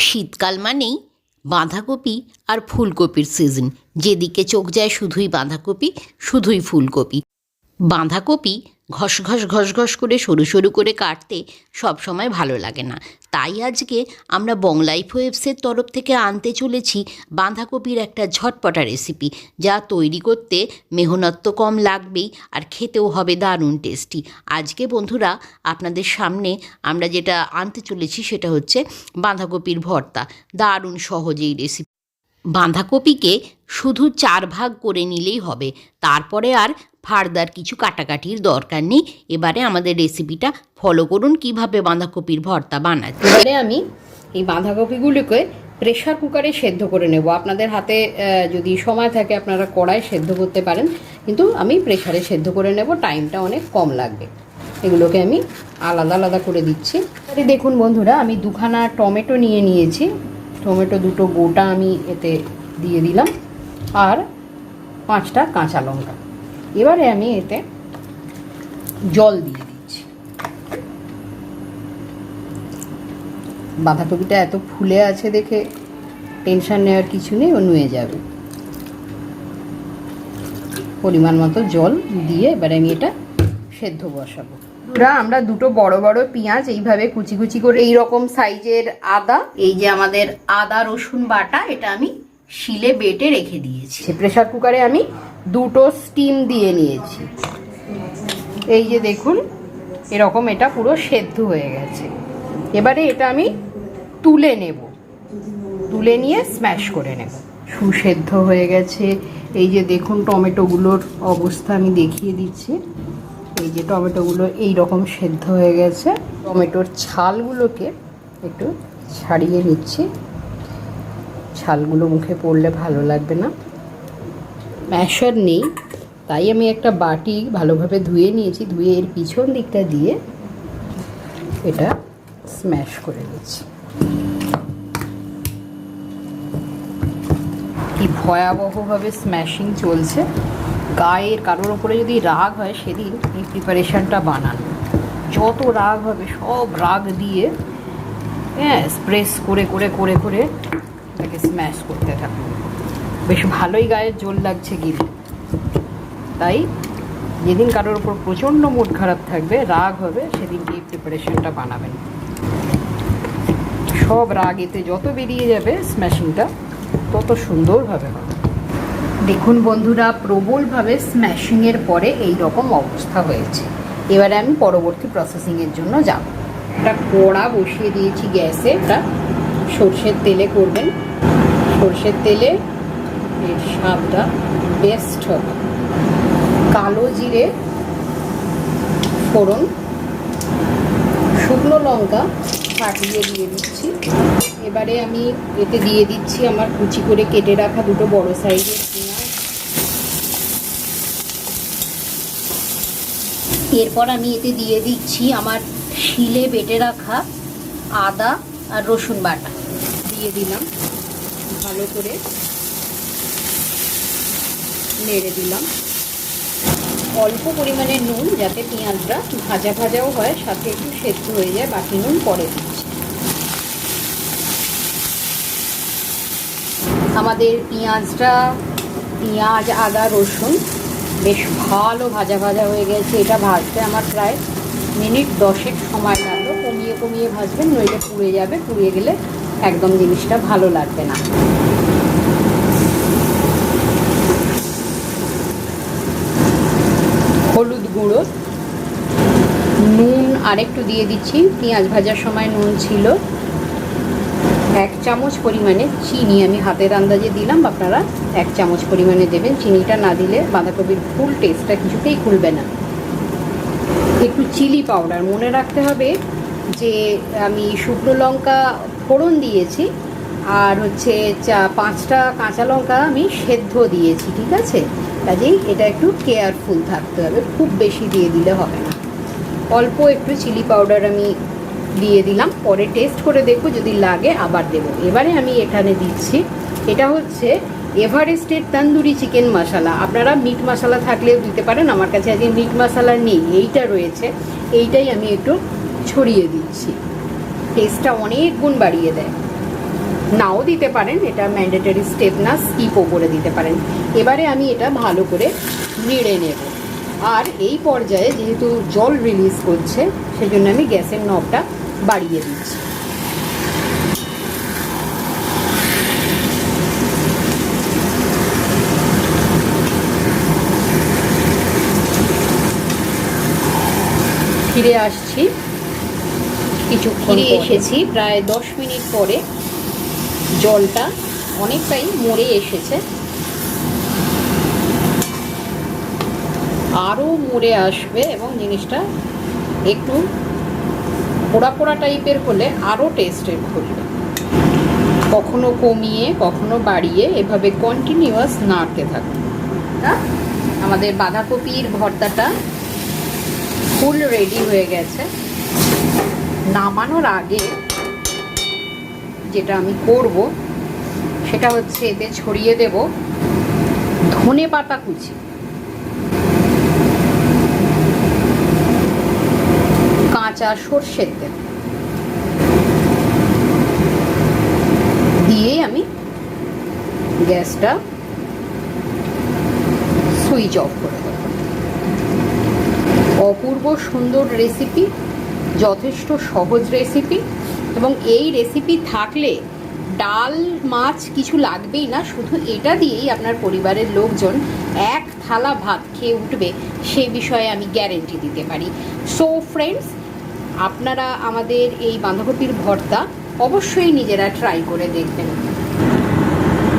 শীতকাল মানেই বাঁধাকপি আর ফুলকপির সিজন যেদিকে চোখ যায় শুধুই বাঁধাকপি শুধুই ফুলকপি। বাঁধাকপি ঘস ঘস ঘস ঘস করে সরু সরু করে কাটতে সব সময় ভালো লাগে না। তাই আজকে আমরা বংলাইফ ওয়েবসের তরফ থেকে আনতে চলেছি বাঁধাকপির একটা ঝটপটা রেসিপি যা তৈরি করতে মেহনত তো কম লাগবেই আর খেতেও হবে দারুণ টেস্টি আজকে বন্ধুরা, আপনাদের সামনে আমরা যেটা আনতে চলেছি সেটা হচ্ছে বাঁধাকপির ভর্তা। দারুণ সহজেই রেসিপি বাঁধাকপিকে শুধু চার ভাগ করে নিলেই হবে, তারপরে আর ফার্দার কিছু কাটাকাটির দরকার নেই। এবারে আমাদের রেসিপিটা ফলো করুন, কীভাবে বাঁধাকপির ভর্তা বানাচ্ছে এবারে আমি এই বাঁধাকপিগুলোকে প্রেশার কুকারে সেদ্ধ করে নেব। আপনাদের হাতে যদি সময় থাকে আপনারা কড়াই সেদ্ধ করতে পারেন, কিন্তু আমি প্রেশারে সেদ্ধ করে নেব টাইমটা অনেক কম লাগবে। এগুলোকে আমি আলাদা আলাদা করে দিচ্ছি। আরে দেখুন বন্ধুরা, আমি দুখানা টমেটো নিয়ে নিয়েছি। টমেটো দুটো গোটা আমি এতে দিয়ে দিলাম, আর পাঁচটা কাঁচা লঙ্কা। এবারে আমি এতে জল দিয়ে দিচ্ছি। বাঁধাকপিটা এত ফুলে আছে দেখে টেনশন নেওয়ার কিছু নেই, ও নুয়ে যাবে। পরিমাণ মতো জল দিয়ে এবারে আমি এটা সেদ্ধ বসাবো। আমরা দুটো বড় বড় পেঁয়াজ এইভাবে কুচি কুচি করে এই রকম সাইজের আদা, এই যে আমাদের আদা রসুন বাটা, এটা আমি শিলে বেটে রেখে দিয়েছি। প্রেসার কুকারে আমি দুটো স্টিম দিয়ে নিয়েছি। এই যে দেখুন, এরকম এটা পুরো সেদ্ধ হয়ে গেছে। এবারে এটা আমি তুলে নেব। তুলে নিয়ে স্ম্যাশ করে নেব। সুসেদ্ধ হয়ে গেছে। এই যে দেখুন, টমেটোগুলোর অবস্থা আমি দেখিয়ে দিচ্ছি। এই যে টমেটোগুলো এই রকম সেদ্ধ হয়ে গেছে। টমেটোর ছালগুলোকে একটু ছাড়িয়ে নিচ্ছি। ছালগুলো মুখে পড়লে ভালো লাগবে না। ম্যাশার নেই, তাই আমি একটা বাটি ভালোভাবে ধুয়ে নিয়েছি, ধুয়ে এর পিছন দিকটা দিয়ে এটা স্ম্যাশ করে নিচ্ছি। কি ভয়াবহভাবে স্ম্যাশিং চলছে। গায়ের কারোর ওপরে যদি রাগ হয় সেদিন এই প্রিপারেশানটা বানান। যত রাগ হবে, সব রাগ দিয়ে হ্যাঁ স্প্রেস করে করে করে করে এটাকে স্ম্যাশ করতে থাকুন। বেশ ভালোই গায়ের জোর লাগছে গিরি তাই যেদিন কারোর ওপর প্রচণ্ড মুড খারাপ থাকবে, রাগ হবে সেদিন এই প্রিপারেশনটা বানাবেন। সব রাগ এতে যত বেরিয়ে যাবে স্ম্যাশিংটা তত সুন্দরভাবে হবে। দেখুন বন্ধুরা, প্রবলভাবে স্ম্যাশিংয়ের পরে এই রকম অবস্থা হয়েছে। এবারে আমি পরবর্তী প্রসেসিংয়ের জন্য যাব। একটা কড়া বসিয়ে দিয়েছি গ্যাসে এটা সর্ষের তেলে করবেন। সর্ষের তেলে এর বেস্ট হবে কালো জিরে, ফোড়ন, শুকনো লঙ্কা ফাটিয়ে দিয়ে দিচ্ছি। এবারে আমি এতে দিয়ে দিচ্ছি আমার কুচি করে কেটে রাখা দুটো বড় সাইজের এরপর আমি এতে দিয়ে দিচ্ছি আমার শিলে বেটে রাখা আদা আর রসুন বাটা। দিয়ে দিলাম ভালো করে। নেড়ে দিলাম। অল্প পরিমাণে নুন যাতে পেঁয়াজটা ভাজা ভাজাও হয়, সাথে একটু সেদ্ধ হয়ে যায়, বাকি নুন পরে দিচ্ছি। আমাদের পেঁয়াজটা, পেঁয়াজ, আদা, রসুন বেশ ভালো ভাজা ভাজা হয়ে গেছে। এটা ভাজতে আমার প্রায় মিনিট দশেক সময় লাগল। কমিয়ে কমিয়ে ভাজবেন, নইলে পুড়ে যাবে। পুড়িয়ে গেলে একদম জিনিসটা ভালো লাগবে না। গুঁড়ো। নুন আরেকটু দিয়ে দিচ্ছি। পেঁয়াজ ভাজার সময় নুন ছিল। এক চামচ পরিমাণে চিনি আমি হাতের আন্দাজে দিলাম। আপনারা এক চামচ পরিমাণে দেবেন। চিনিটা না দিলে বাঁধাকপির ফুল টেস্টটা কিছুতেই খুলবে না। একটু চিলি পাউডার মনে রাখতে হবে যে আমি শুকনো লঙ্কা ফোড়ন দিয়েছি। আর হচ্ছে চা, পাঁচটা কাঁচা লঙ্কা আমি সেদ্ধ দিয়েছি, ঠিক আছে? কাজেই এটা একটু কেয়ারফুল থাকতে হবে, খুব বেশি দিয়ে দিলে হবে না। অল্প একটু চিলি পাউডার আমি দিয়ে দিলাম, পরে টেস্ট করে দেখব, যদি লাগে আবার দেব। এবারে আমি এখানে দিচ্ছি, এটা হচ্ছে এভারেস্টের তন্দুরি চিকেন মশলা আপনারা মিট মশলা থাকলেও দিতে পারেন, আমার কাছে আজকে মিট মশলা নেই, এইটা রয়েছে, এইটাই আমি একটু ছড়িয়ে দিচ্ছি। টেস্টটা অনেক গুণ বাড়িয়ে দেয়। নাও দিতে পারেন এটা ম্যান্ডেটরি স্টেপ না স্কিপও করে দিতে পারেন। এবারে আমি এটা ভালো করে নেড়ে নেব। আর এই পর্যায়ে যেহেতু জল রিলিজ করছে সেজন্য আমি গ্যাসের নবটা বাড়িয়ে দিচ্ছি। ফিরে আসছি। কিছুক্ষণ ফিরে এসেছি প্রায় দশ মিনিট পরে। জলটা অনেকটাই মরে এসেছে। আরও মরে আসবে এবং জিনিসটা একটু পোড়া পোড়া টাইপের হলে আরও টেস্টের খুলবে কখনো কমিয়ে, কখনো বাড়িয়ে এভাবে কন্টিনিউয়াস নাড়তে থাকুন। আমাদের বাঁধাকপির ভর্তাটা ফুল রেডি হয়ে গেছে। নামানোর আগে যেটা আমি করব, সেটা হচ্ছে এতে ছড়িয়ে দেব ধনে পাতা কুচি। কাঁচা সর্ষের তেল। দিয়ে আমি গ্যাসটা সুইচ অফ করে দেবো। অপূর্ব সুন্দর রেসিপি যথেষ্ট সহজ রেসিপি এবং এই রেসিপি থাকলে ডাল, মাছ কিছু লাগবেই না, শুধু এটা দিয়েই আপনার পরিবারের লোকজন এক থালা ভাত খেয়ে উঠবে, সে বিষয়ে আমি গ্যারেন্টি দিতে পারি। সো ফ্রেন্ডস আপনারা আমাদের এই বাঁধাকপির ভর্তা অবশ্যই নিজেরা ট্রাই করে দেখবেন।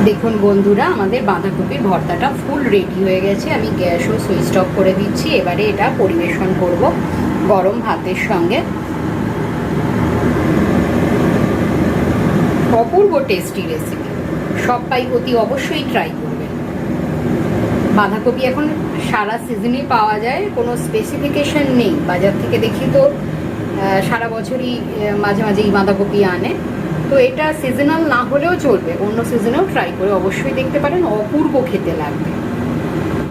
দেখুন বন্ধুরা, আমাদের বাঁধাকপির ভর্তাটা ফুল রেডি হয়ে গেছে। আমি গ্যাসও সুইচ অফ করে দিচ্ছি। এবারে এটা পরিবেশন করব গরম ভাতের সঙ্গে। অপূর্ব টেস্টি রেসিপি সবাই অতি অবশ্যই ট্রাই করবেন বাঁধাকপি এখন সারা সিজনে পাওয়া যায়, কোনো স্পেসিফিকেশন নেই। বাজার থেকে দেখি তো সারা বছরই মাঝে মাঝেই বাঁধাকপি আনে। তো এটা সিজনাল না হলেও চলবে, অন্য সিজনেও ট্রাই করে অবশ্যই দেখতে পারেন। অপূর্ব খেতে লাগবে।